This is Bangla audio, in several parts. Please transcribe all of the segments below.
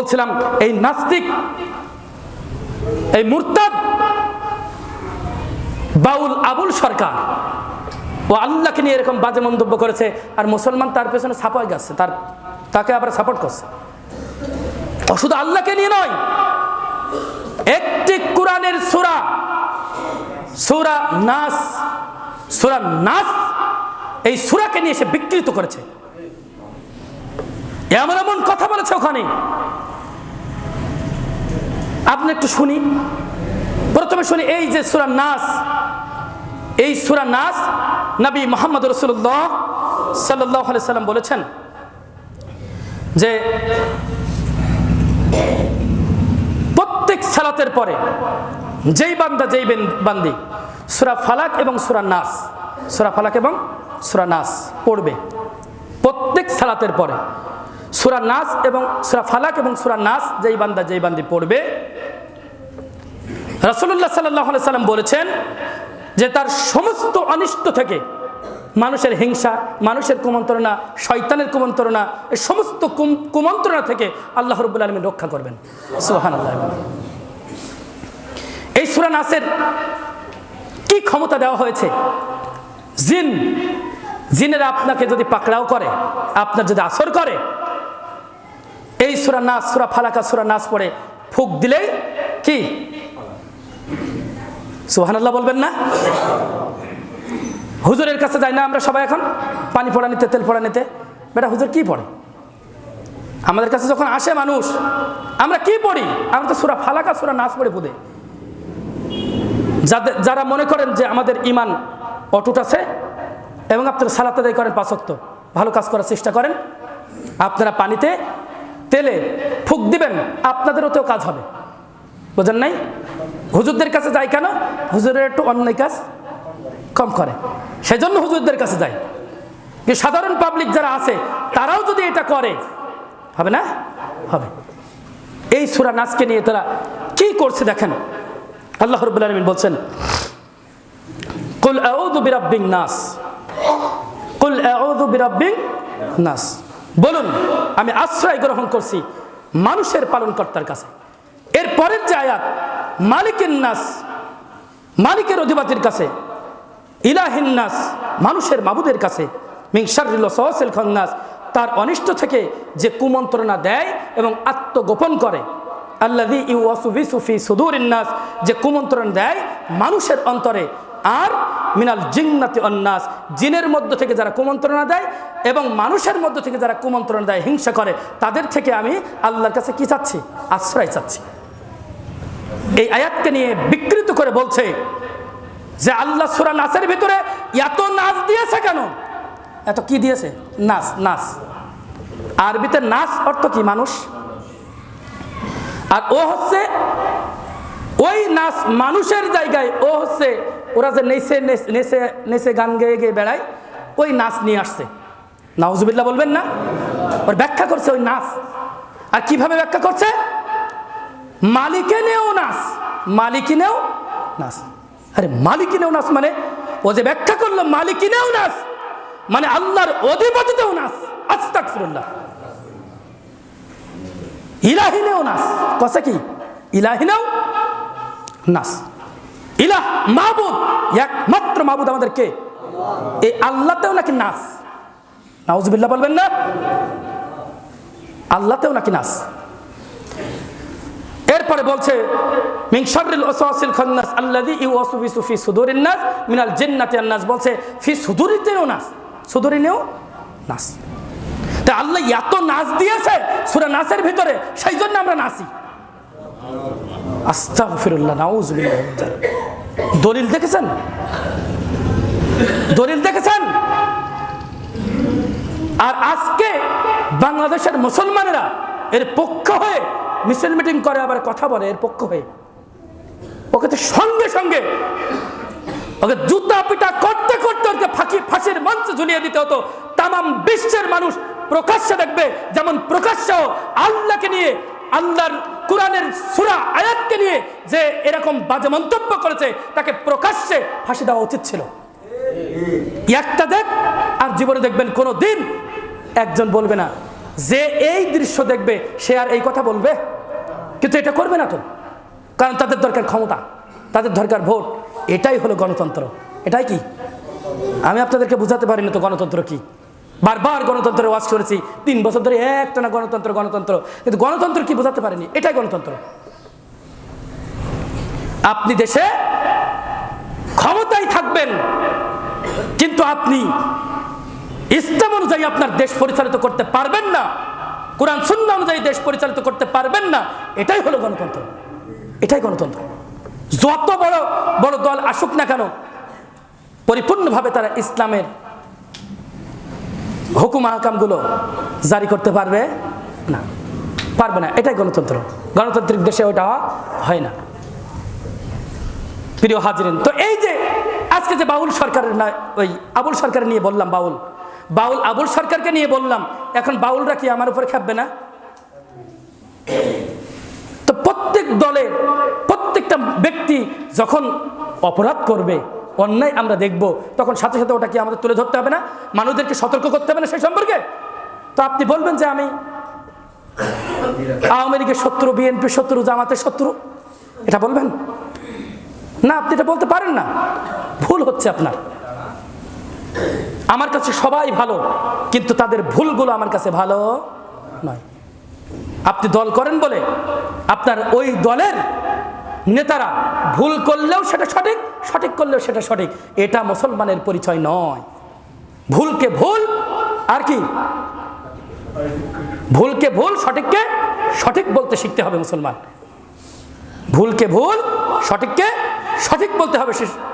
বলছিলাম, এই নাস্তিক, এই মুরতাদ, বাউল আবুল সরকার, ও আল্লাহকে নিয়ে এরকম বাজে মন্তব্য করেছে, আর মুসলমান তার পেছনে ছাপাই গেছে, তার, তাকে আবার সাপোর্ট করছে। ও শুধু আল্লাহকে নিয়ে নয়, একটি কোরআনের সুরা সুরা নাস সুরা নাস, এই সুরাকে নিয়ে সে বিকৃত করেছে। এমন এমন কথা বলেছে ওখানে। আপনি একটু শুনি। প্রথমে শুনি, এই যে সুরা নাস, এই সুরা নাস নবী মোহাম্মদ রসুল্লাহ সাল্লাহ সাল্লাম বলেছেন যে প্রত্যেক সালাতের পরে যেই বান্দা, যেই বেন- বান্দি সুরা ফালাক এবং সুরা নাস, সুরা ফালাক এবং সুরা নাস পড়বে। প্রত্যেক সালাতের পরে সুরা নাস এবং সুরা ফালাক এবং সুরা নাস যেই বান্দা, যেই বান্দি পড়বে রাসুল্লাহ সাল্লাহ সাল্লাম বলেছেন যে তার সমস্ত অনিষ্ট থেকে মানুষের হিংসা, মানুষের কুমন্ত্রণা, শয়তানের কুমন্ত্রণা এই সমস্ত কুম- কুমন্ত্রণা থেকে আল্লাহ রব্বুল আলমী রক্ষা করবেন। সুহান এই সুরা নাসের কি ক্ষমতা দেওয়া হয়েছে? জিন, জিনেরা আপনাকে যদি পাকড়াও করে, আপনার যদি আসর করে, এই সুরা নাচ সুরা ফালাকা, সুরা নাচ পড়ে ফুক দিলেই কি? সুহানাল্লাহ বলবেন না? হুজুরের কাছে যাই না আমরা সবাই এখন? পানি পড়া নিতে, তেল পড়া নিতে। বেটা, হুজুর কি পড়ে? আমাদের কাছে যখন আসে মানুষ, আমরা কি পড়ি? আমরা তো সুরা ফালাকা সুরা নাচ পড়ে পুদে যাদের যারা মনে করেন যে আমাদের ইমান অটুট আছে, এবং আপনারা সালাত আদায় করেন পাঁচক্ত ভালো কাজ করার চেষ্টা করেন, আপনারা পানিতে, তেলে ফুক দিবেন, আপনাদেরও তো কাজ হবে। বোঝেন নাই? হুজুরদের কাছে যাই কেন? হুজুরের একটু অন্যায় কাজ কম করে। সেজন্য হুজুরদের কাছে যাই। যে সাধারণ পাবলিক যারা আছে, তারাও যদি এটা করে, হবে না? হবে। এই সুরা নাচকে নিয়ে তারা কি করছে দেখেন? আল্লাহ রব্বুল আলমিন বলছেন, কুল আউযু বিরাব্বিন নাস। কুল আউযু বিরাব্বিন নাস। বলুন, আমি আশ্রয় গ্রহণ করছি মানুষের পালনকর্তার কাছে। এর পরের যে আয়াত মালিকের নাস, মালিকের অধিপতির কাছে, ইলাহিন নাস, মানুষের মাবুদের কাছে মিংসারিল খন্নাস, তার অনিষ্ট থেকে যে কুমন্ত্রণা দেয় এবং আত্মগোপন করে। আল্লাদি ইউসুফি সুফি সুদুর ইন্নাস যে কুমন্ত্রণ দেয় মানুষের অন্তরে। আর মিনাল জিন্নাতি অন্নাস জিনের মধ্য থেকে যারা কুমন্ত্রণা দেয় এবং মানুষের মধ্য থেকে যারা কুমন্ত্রণা দেয়, হিংসা করে, তাদের থেকে আমি আল্লাহর কাছে কি চাচ্ছি? আশ্রয় চাচ্ছি। এই আয়াতকে নিয়ে বিকৃত করে বলছে যে আল্লাহ সুরা নাচের ভিতরে এত নাচ দিয়েছে কেন? এত কি দিয়েছে? নাচ নাচ আরবিতে নাচ অর্থ কি মানুষ? আর ও হচ্ছে ওই নাচ মানুষের জায়গায়, ও হচ্ছে ওরা যে নেচে নেচে নেচে গান গেয়ে গেয়ে বেড়ায়, ওই নাচ নিয়ে আসছে। নাউজুবিল্লাহ বলবেন না? ওর ব্যাখ্যা করছে ওই নাচ আর কীভাবে ব্যাখ্যা করছে? মালিকেনেও নাচ মালিকিনেও নাস। আরে মালিকিনেও নাস মানে ও যে ব্যাখ্যা করল মালিকিনেও নাচ মানে আল্লাহর অধিপতিতেও নাচ আস্তাক ফিরুল্লাহ ইলাহিনেও নাচ কসে কি? ইলাহিনেও নাচ ইলাহ মাহবুদ একমাত্র মাহবুদ আমাদের কে? এই আল্লাহতেও নাকি নাচ নাউজুবিল্লাহ বলবেন না? আল্লাহতেও নাকি নাচ এরপরে বলছে শাররিল ওয়াসওয়াসিল খান্নাস আল্লাযী ইউওয়াসওয়িসু ফি সুদুরিন নাস, মিনাল জিন্নাতি ওয়ান বলছে, ফি সুদুরিতেও নাস, সুদুরিনেও নাস। তা আল্লাহ এত নাচ দিয়েছে সূরা নাসের ভিতরে সেই জন্য আমরা নাচি আস্তাগফিরুল্লাহ নাউযুবিল্লাহ মিন দলিল দেখেছেন? দলিল দেখেছেন? আর আজকে বাংলাদেশের মুসলমানেরা এর পক্ষ হয়ে মিছিল মিটিং করে আবার কথা বলে এর পক্ষ হয়ে। ওকে তো সঙ্গে সঙ্গে ওকে জুতা পিটা করতে করতে ওকে ফাঁকি ফাঁসির মঞ্চে ঝুলিয়ে দিতে হতো। তামাম বিশ্বের মানুষ প্রকাশ্যে দেখবে যেমন প্রকাশ্য আল্লাহকে নিয়ে আল্লাহর কোরআনের সুরা আয়াতকে নিয়ে যে এরকম বাজে মন্তব্য করেছে তাকে প্রকাশ্যে ফাঁসি দেওয়া উচিত ছিল। একটা দেখ আর জীবনে দেখবেন কোনো দিন একজন বলবে না যে এই দৃশ্য দেখবে, সে আর এই কথা বলবে? কিন্তু এটা করবে না তো। কারণ তাদের দরকার ক্ষমতা, তাদের দরকার ভোট। এটাই হলো গণতন্ত্র। এটাই কি? আমি আপনাদেরকে বুঝাতে পারি না তো গণতন্ত্র কি? বারবার গণতন্ত্রের ওয়াজ করেছি, তিন বছর ধরে একটা না গণতন্ত্র গণতন্ত্র। কিন্তু গণতন্ত্র কি বোঝাতে পারেনি? এটাই গণতন্ত্র। আপনি দেশে ক্ষমতায় থাকবেন, কিন্তু আপনি ইসলাম অনুযায়ী আপনার দেশ পরিচালিত করতে পারবেন না। কোরআন শূন্য অনুযায়ী দেশ পরিচালিত করতে পারবেন না। এটাই হলো গণতন্ত্র। এটাই গণতন্ত্র। যত বড় বড় দল আসুক না কেন, পরিপূর্ণভাবে তারা ইসলামের হুকুম আহকামগুলো জারি করতে পারবে না। পারবে না। এটাই গণতন্ত্র। গণতান্ত্রিক দেশে ওটা হয় না। প্রিয় হাজিরেন, তো এই যে আজকে যে বাউল সরকারের না ওই আবুল সরকার নিয়ে বললাম বাউল বাউল আবুল সরকারকে নিয়ে বললাম, এখন বাউলরা কি আমার উপরে খাববে না? তো প্রত্যেক দলের, প্রত্যেকটা ব্যক্তি যখন অপরাধ করবে, অন্যায় আমরা দেখব, তখন সাথে সাথে ওটা কি আমাদের তুলে ধরতে হবে না, মানুষদেরকে সতর্ক করতে হবে না সেই সম্পর্কে? তো আপনি বলবেন যে আমি আওয়ামী লীগের শত্রু বিএনপির শত্রু, জামাতের শত্রু, এটা বলবেন? না, আপনি এটা বলতে পারেন না। ভুল হচ্ছে আপনার। আমার কাছে সবাই ভালো, কিন্তু তাদের ভুলগুলো আমার কাছে ভালো নয়। আপনি দল করেন বলে আপনার ওই দলের নেতারা ভুল করলেও সেটা সঠিক সঠিক করলেও সেটা সঠিক। এটা মুসলমানের পরিচয় নয়। ভুলকে ভুল আর কি? ভুলকে ভুল সঠিককে সঠিক বলতে শিখতে হবে মুসলমান। ভুলকে ভুল সঠিককে সঠিক বলতে হবে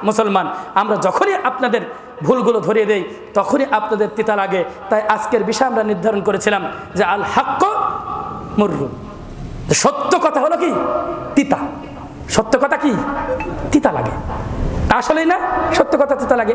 মুসলমান। আমরা যখনই আপনাদের ভুলগুলো ধরিয়ে দেই, তখনই আপনাদের তিতা লাগে। তাই আজকের বিষয় আমরা নির্ধারণ করেছিলাম যে আল হাক্ক মুরু সত্য কথা হলো কি? তিতা। সত্য কথা কি? তিতা লাগে। আসলেই না? সত্য কথা তিতা লাগে।